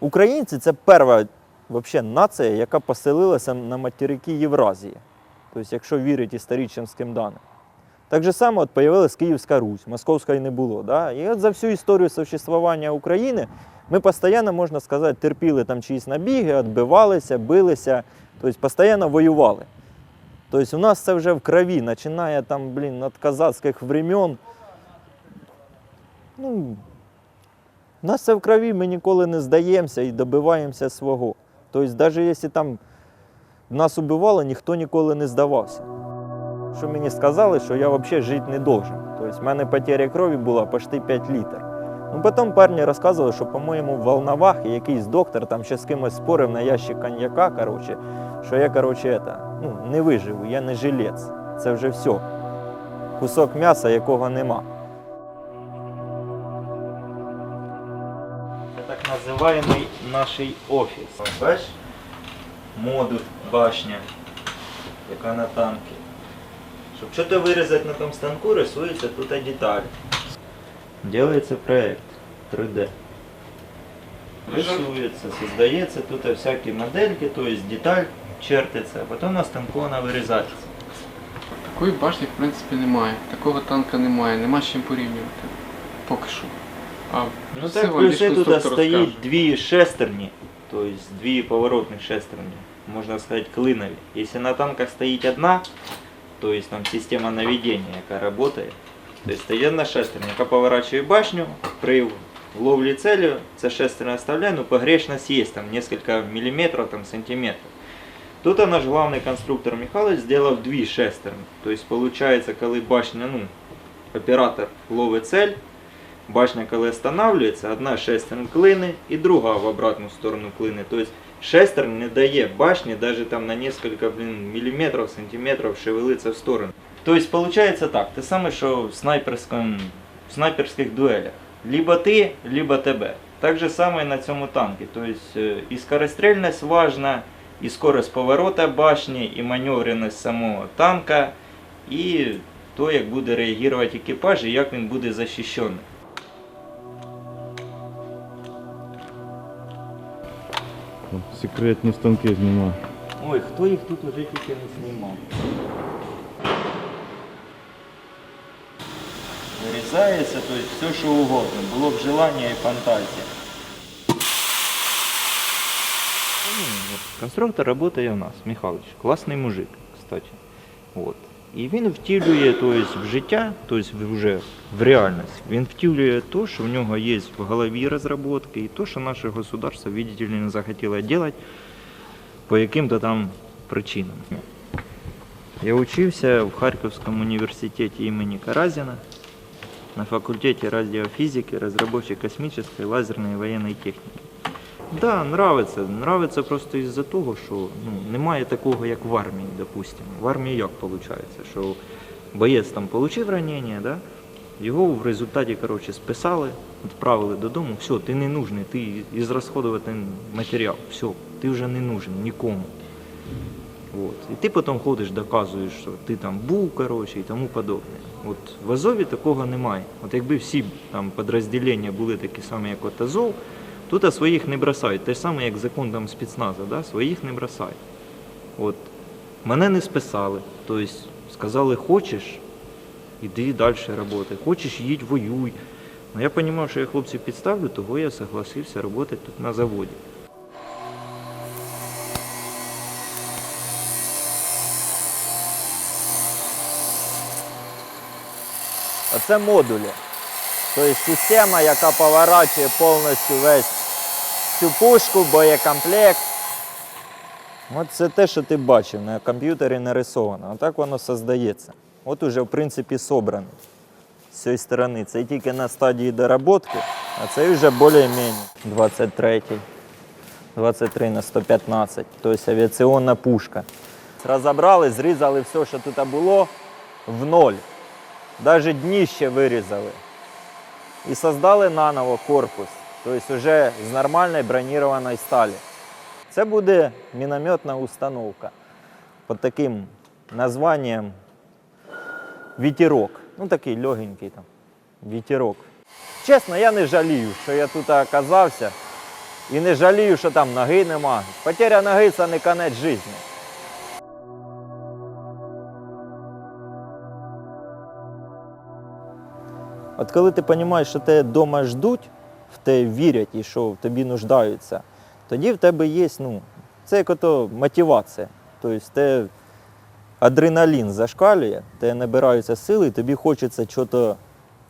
Українці це перша вообще, нація, яка поселилася на материки Євразії. Тобто, якщо вірити історичним даним. Так же само от появилась Київська Русь, Московської не було. Да? І от за всю історію существування України ми постійно, можна сказати, терпіли там чиїсь набіги, відбивалися, билися, тобто постійно воювали. Тобто у нас це вже в крові, починає там, блін, від козацьких времен. Ну, у нас це в крові, ми ніколи не здаємося і добиваємося свого. Тобто, навіть якщо там нас убивали, ніхто ніколи не здавався. Що мені сказали, що я взагалі жити не должен. Тобто, в мене потеря крові була почти 5 літрів. Ну, потім парні розказували, що, по-моєму, в Волновахі якийсь доктор там ще з кимось спорив на ящик коньяка, коротше, що я, коротше, это, ну, не виживу, я не жилець. Це вже все. Кусок м'яса, якого нема. Це так називаємо наш офіс. Бачиш? Модуль, башня, яка на танки. Щоб щось вирізати на тому станку, рисується тут деталь. Делается проект 3D. Рисується, создається тут всякі модельки, то есть деталь чертиться, а потім на станку вона вирізається. Такої башні, в принципі, немає. Такого танка немає, нема з чим порівнювати. Поки що. А Ну так, більш плюси тут конструктор стоїть розкаже. то есть дві поворотних шестерні, можна сказати клинові. Якщо на танках стоїть одна, то есть там система наведення, яка працює, то есть стоїть одна шестерня, яка поворачує башню, при ловлі цілі ця шестерня оставляє, ну погрешность є, там несколько міліметрів, там сантиметрів. Тут наш главний конструктор Михайлович зробив дві шестерні. Тобто, виходить, коли башня, ну, оператор ловить цель, Башня, коли останавливается, одна шестерня клини і друга в обратну сторону клини. Тобто шестерня не дає башні даже там на несколько блин, міліметрів, сантиметрів шевелиться в сторону. Тобто виходить так, те саме, що в, снайперському, в снайперських дуелях. Либо ти, либо тебе. Так же само і на цьому танку. Тобто і скорострільність важна, і скорость поворота башні, і маневреність самого танка, і то, як буде реагувати екіпаж, і як він буде захищений. Секретні станки знімаю. Ой, хто їх тут уже тільки не знімав. Вирізається, то есть все, що угодно. Було б желання і фантазія. Ну, Конструктор працює у нас, Михайлович. Класний мужик, кстати. От. І він втілює то есть, в життя, то есть вже в реальність. Він втілює те, що в нього є в голові розробки, і те, що наше государство, видите не захотіло робити по яким-то там причинам. Я учився в Харківському університеті імені Каразіна на факультеті радіофізики, розробки космічної, лазерної і воєнної техніки. Да, нравится. Нравится просто із-за того, що ну, немає такого, як в армії, допустимо. В армії як виходить, що боєць там отримав ранення, да? його в результаті коротше, списали, відправили додому, все, ти не нужний, ти ізрасходувати матеріал, все, ти вже не нужен нікому. От. І ти потім ходиш, доказуєш, що ти там був, коротше, і тому подобне. От в Азові такого немає. От якби всі там підрозділення були такі самі, як от Азов, тут своїх не бросають. Те ж саме, як закон там спецназа, да? своїх не бросають. От. Мене не списали. Тобто сказали, хочеш, іди далі роботи. Хочеш, їдь, воюй. Ну, я розумів, що я хлопців підставлю, того я согласився працювати тут на заводі. Оце модулі. Тобто система, яка поворачує повністю весь цю пушку, боєкомплект. От це те, що ти бачив, на комп'ютері нарисовано. Отак воно создається. От уже, в принципі, собрано. З цієї сторони. Це тільки на стадії доработки, а це вже більш-менш 23. 23 на 115, тобто авіаційна пушка. Розібрали, зрізали все, що тут було, в ноль. Навіть дніще вирізали. І создали наново корпус, тобто вже з нормальної бронірованої сталі. Це буде мінометна установка під таким названням Вітерок. Ну такий легенький там. Вітерок. Чесно, я не жалію, що я тут оказався. І не жалію, що там ноги нема. Потеря ноги це не конець життя. От коли ти розумієш, що тебе вдома ждуть, в тебе вірять і що в тобі нуждаються, тоді в тебе є, ну, це як ото мотивація. Тобто те адреналін зашкалює, тебе набираються сили, і тобі хочеться щось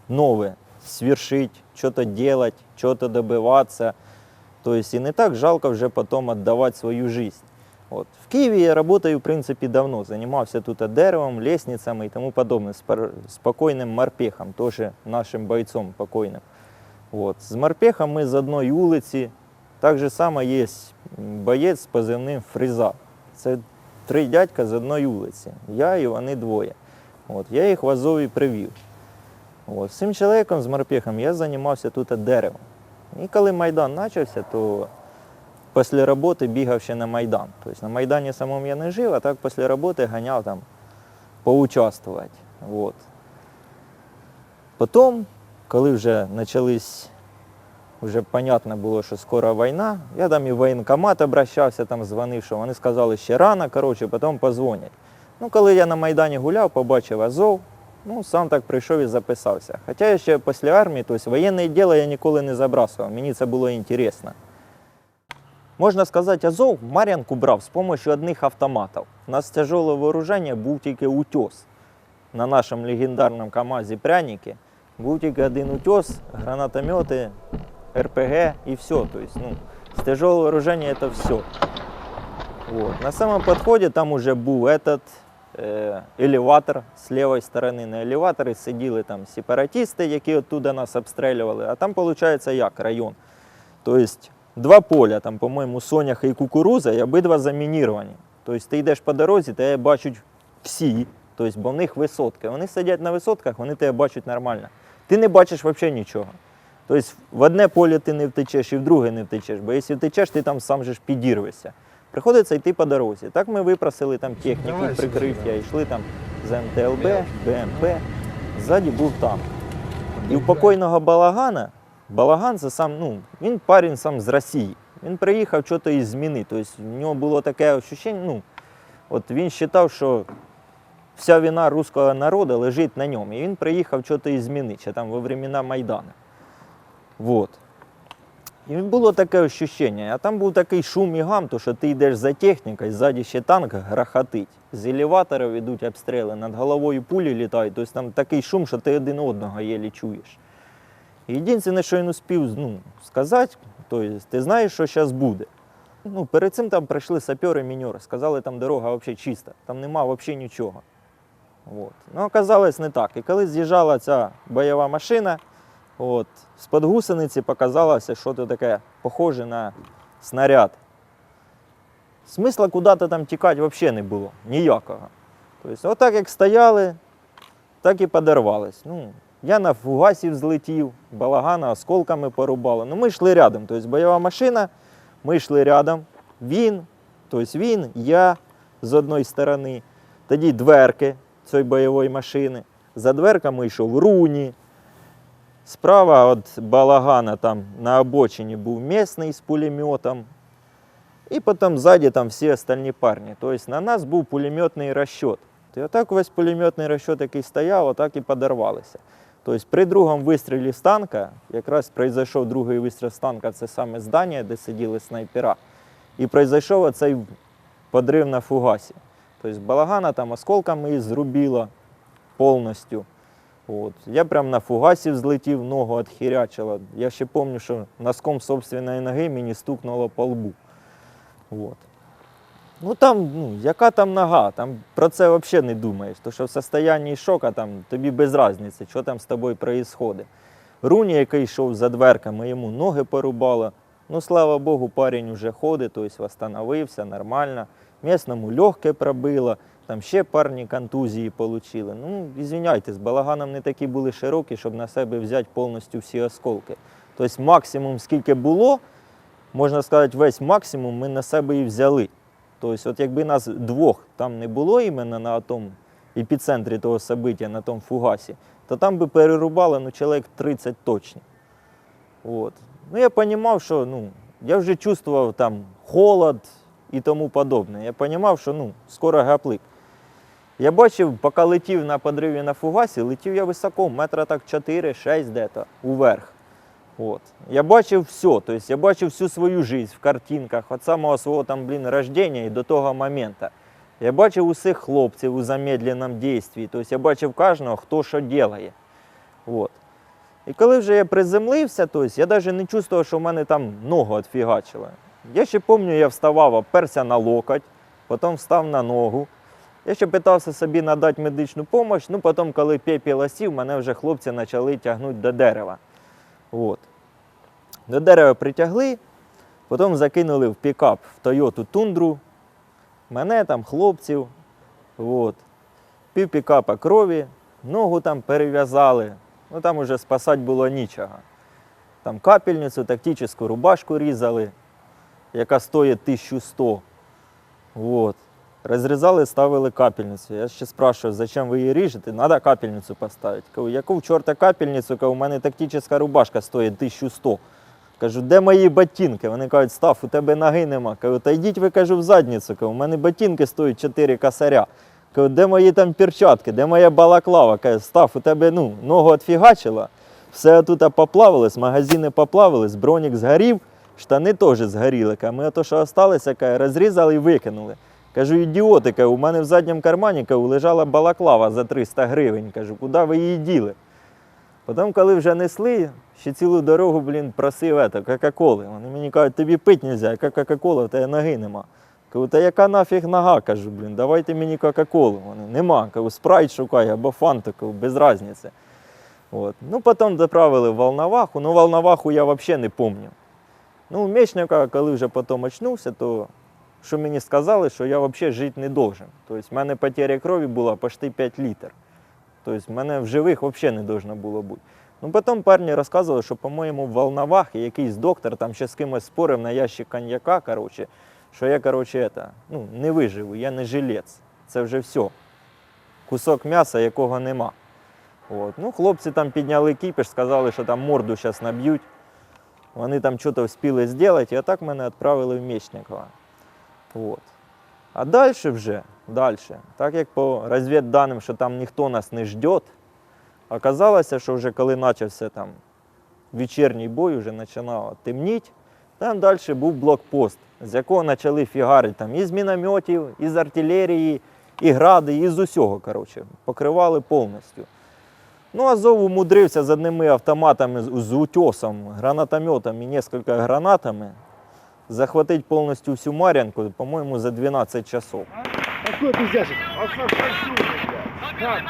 нове свершить, что-то делать, что-то добиваться. То не так жалко вже потом отдавать свою жизнь. От. В Києві я работаю, в принципі, давно. Занимался тут деревом, лестницами і тому подобне. Спокійним морпехом, теж нашим бойцом покойним. От. З морпехом ми з одної вулиці. Так же само є боєць з позивним Фріза. Це три дядька з одної вулиці. Я і вони двоє. От. Я їх в Азові привів. От. З цим чоловіком, з морпехом, я займався тут деревом. І коли Майдан почався, то після роботи бігав ще на Майдан. Тобто на Майдані самому я не жив, а так після роботи ганяв там поучаствувати. От. Потім, коли вже почались, вже понятно було, що скоро війна, я там і в воєнкомат обращався, там дзвонив, що вони сказали, ще рано, коротше, потім позвонять. Ну, коли я на Майдані гуляв, побачив Азов, ну, сам так прийшов і записався. Хоча я ще після армії, тобто воєнне діло я ніколи не забрасував, мені це було інтересно. Можна сказати, Азов Мар'янку брав з допомогою одних автоматів. У нас з тяжелого вооруження був тільки утес. На нашому легендарному КАМАЗі пряники був тільки один утес, гранатомети, РПГ і все. Тобто, ну, з тяжелого вооруження це все. Вот. На самом подходе там уже був этот е, елеватор з лівої сторони. На елеваторі сиділи там сепаратисти, які оттуда нас обстрілювали. А там, виходить, як район. Тобто два поля, там, по-моєму, соняха і кукуруза, і обидва замініровані. Тобто ти йдеш по дорозі, тебе бачать всі, тобто, бо в них висотки. Вони сидять на висотках, вони тебе бачать нормально. Ти не бачиш взагалі нічого. Тобто в одне поле ти не втечеш і в друге не втечеш, бо якщо втечеш, ти там сам же ж підірвешся. Приходиться йти по дорозі. Так ми випросили там техніку прикриття, йшли там з МТЛБ, БМП, ззаді був танк. І у покойного балагана, балаган це сам, ну, він парень сам з Росії. Він приїхав щось із зміни. Тобто в нього було таке відчуття, ну, от він вважав, що вся вина руського народу лежить на ньому. І він приїхав щось із зміни, ще там во времена Майдану. Вот. І було таке ощущення, а там був такий шум і гам, то що ти йдеш за технікою, ззаді ще танк грохотить. З елеваторів йдуть обстріли, над головою пулі літають, тобто там такий шум, що ти один одного єлі чуєш. Єдине, що він успів ну, сказати, тобто, ти знаєш, що зараз буде. Ну, перед цим там прийшли сапери міньори, сказали, там дорога взагалі чиста, там нема взагалі нічого. От. Ну, оказалось не так. І коли з'їжджала ця бойова машина, От. З-під гусениці показалося, що це таке похоже на снаряд. Смисла куди-то там тікати взагалі не було, ніякого. Тобто, отак як стояли, так і подорвались. Ну, я на фугасі взлетів, балагана осколками порубало. Ну, ми йшли рядом. Тобто бойова машина, ми йшли рядом. Він, тобто він, я з одної сторони, тоді дверки цієї бойової машини. За дверками йшов руні. Справа від балагана там на обочині був місний з пулеметом. І потім ззаді там всі остальні парні. Тобто на нас був пулеметний розчет. І отак весь пулеметний розчет, який стояв, отак і подорвалися. Тобто при другому вистрілі з танка, якраз пройшов другий вистріл з танка, це саме здання, де сиділи снайпера. І пройшов оцей подрив на фугасі. Тобто балагана там осколками і зрубило повністю. От. Я прям на фугасі взлетів, ногу відхірячило. Я ще пам'ятаю, що носком собственної ноги мені стукнуло по лбу. От. Ну там, ну, яка там нога, там про це взагалі не думаєш. То що в состоянні шока там, тобі без різниці, що там з тобою відбувається. Руні, який йшов за дверками, йому ноги порубало. Ну, слава Богу, парень вже ходить, тобто встановився нормально. Місному легке пробило, там ще парні контузії отримали. Ну, з балаганом не такі були широкі, щоб на себе взяти повністю всі осколки. Тобто максимум, скільки було, можна сказати, весь максимум ми на себе і взяли. Тобто, от якби нас двох там не було іменно на тому епіцентрі того собиття, на тому фугасі, то там би перерубало ну, чоловік 30 точно. От. Ну, я розумів, що ну, я вже чувствував там холод і тому подобне. Я розумів, що ну, скоро гаплик. Я бачив, поки летів на подриві на фугасі, летів я високо, метра так 4-6 дето, уверх. От. Я бачив все, тобто я бачив всю свою життя в картинках, від самого свого там, блін, рождення і до того моменту. Я бачив усіх хлопців у замедленому дійстві, тобто я бачив кожного, хто що робить. От. І коли вже я приземлився, тобто, я навіть не чувствував, що в мене там ногу відфігачило. Я ще пам'ятаю, я вставав, оперся на локоть, потім встав на ногу. Я ще питався собі надати медичну допомогу, ну потім, коли пепел осів, мене вже хлопці почали тягнути до дерева. От. До дерева притягли, потім закинули в пікап в Toyota Тундру. Мене там, хлопців. От. Пів пікапа крові, ногу там перев'язали. Ну там уже спасати було нічого. Там капельницю, тактичну рубашку різали, яка стоїть 1100. Вот. Розрізали, ставили капельницю. Я ще спрашиваю, зачем ви її ріжете? Надо капельницю поставити. Кажу, яку чорта капельницю? Кажу, у мене тактична рубашка стоїть 1100. Кажу, де мої ботинки? Вони кажуть, став, у тебе ноги нема. Кажу, та йдіть ви кажу, в задницю. Кажу, у мене ботинки стоять 4 косаря. Кажу, де мої там перчатки, де моя балаклава? Кажу, став, у тебе ну, ногу відфігачила, все тут поплавилось, магазини поплавились, бронік згорів, штани теж згоріли. Ми ото, що осталося, розрізали і викинули. Кажу, ідіоти, у мене в задньому кармані лежала балаклава за 300 гривень. Кажу, куди ви її діли? Потім, коли вже несли, ще цілу дорогу, блін, просив Кока-Коли. Вони мені кажуть, тобі пити не можна, яка Кока-Кола, в тебе ноги нема. Кажу, та яка нафіг нога? Кажу, блін, давайте мені Кока-Колу. Вони нема. Кажу, спрайт шукай або фанту, кажу, без різниці. От. Ну, потім доправили в Волноваху. Ну, Волноваху я взагалі не пам'ятаю. Ну, Мечника, коли вже потім очнувся, то що мені сказали, що я взагалі жити не должен. Тобто в мене потеря крові була почти 5 літрів. Тобто в мене в живих взагалі не должно було бути. Ну, потім парні розказували, що, по-моєму, в Волновахі якийсь доктор там ще з кимось спорив на ящик коньяка, коротше, що я, коротше, это, ну, не виживу, я не жилець. Це вже все. Кусок м'яса, якого нема. От. Ну, хлопці там підняли кіпіш, сказали, що там морду зараз наб'ють. Вони там щось встигли зробити, і отак мене відправили в Мечникова. От. А далі вже, далі, так як по розвідданим, що там ніхто нас не жде, оказалося, що вже коли почався там вечірній бой, вже починало темніти, там далі був блокпост, з якого почали фігарити там із мінометів, із артилерії, і гради, і з усього. Коротше, покривали повністю. Ну, Азов умудрився з одними автоматами, з, утесом, гранатометом і несколько гранатами захватити повністю всю Мар'янку, по-моєму, за 12 часов. Какой пиздячик? Как?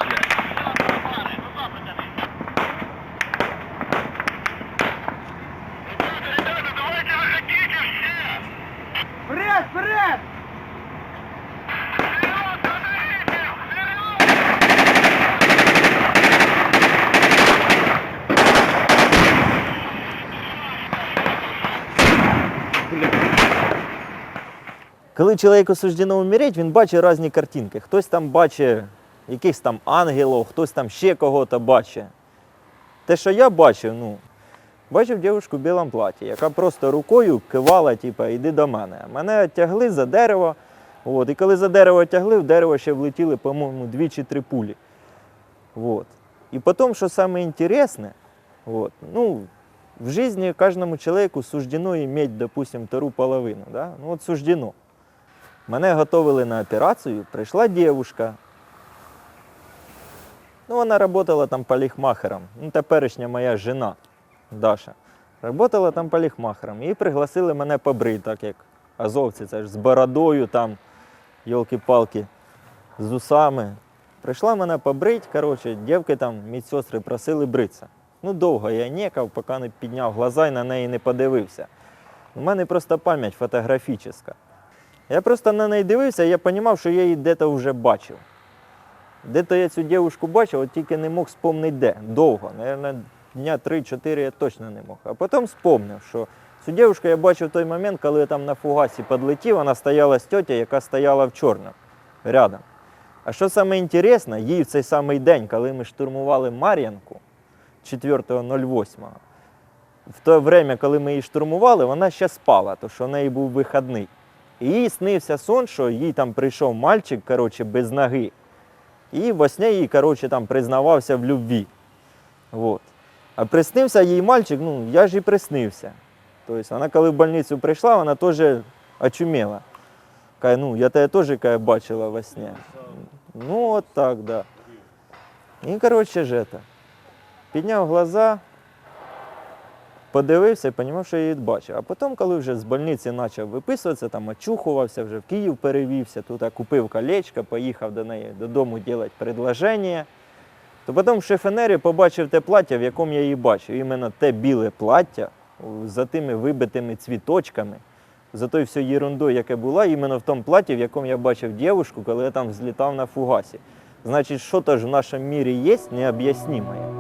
Вперед, вперед! Коли чоловіку суждено умереть, він бачить різні картинки. Хтось там бачить якихось там ангелів, хтось там ще кого-то бачить. Те, що я бачив, ну, бачив дівчинку в білому платі, яка просто рукою кивала, типу, іди до мене. Мене тягли за дерево. От, і коли за дерево тягли, в дерево ще влетіли, по-моєму, дві чи три пулі. Вот. І потім, що саме ну, в житті кожному чоловіку суждено иметь, допустим, втору половину. Да? Ну, от суждено. Мене готовили на операцію, прийшла дівчинка. Ну, вона працювала там поліхмахером. Ну, теперішня моя жена Даша. Работала там поліхмахером. І пригласили мене побрити, так як азовці, це ж з бородою там, йолки-палки, з усами. Прийшла мене побрити, коротше, дівки там, медсестри просили бритися. Ну, довго я нікав, поки не підняв глаза і на неї не подивився. У мене просто пам'ять фотографічна. Я просто на неї дивився, я розумів, що я її десь вже бачив. Де-то я цю дівчинку бачив, от тільки не мог спомнити де. Довго. Наверное, дня 3-4 я точно не мог. А потім спомнив, що цю дівчинку я бачив в той момент, коли я там на фугасі підлетів, вона стояла з тьотя, яка стояла в чорному рядом. А що саме інтересне, їй в цей самий день, коли ми штурмували Мар'янку 4.08, в те время, коли ми її штурмували, вона ще спала, тому що в неї був вихідний. І їй снився сон, що їй там прийшов мальчик, коротше, без ноги. І во сні їй, коротше, там признавався в любві. Вот. А приснився їй мальчик, ну, я ж і приснився. Тобто вона, коли в больницю прийшла, вона теж очумела. Каже, ну, я тебе теж каже, бачила во сні. Ну, от так, да. І, коротше ж, это, підняв глаза, подивився і розумів, що я її бачив. А потім, коли вже з больниці почав виписуватися, там очухувався, вже в Київ перевівся, тут купив колечко, поїхав до неї додому робити предложення. То потім в шифенері побачив те плаття, в якому я її бачив. Іменно те біле плаття за тими вибитими цвіточками, за тою всю ерундою, яке була, іменно в тому платі, в якому я бачив дівчинку, коли я там взлітав на фугасі. Значить, що то ж в нашому мірі є необ'ясніме.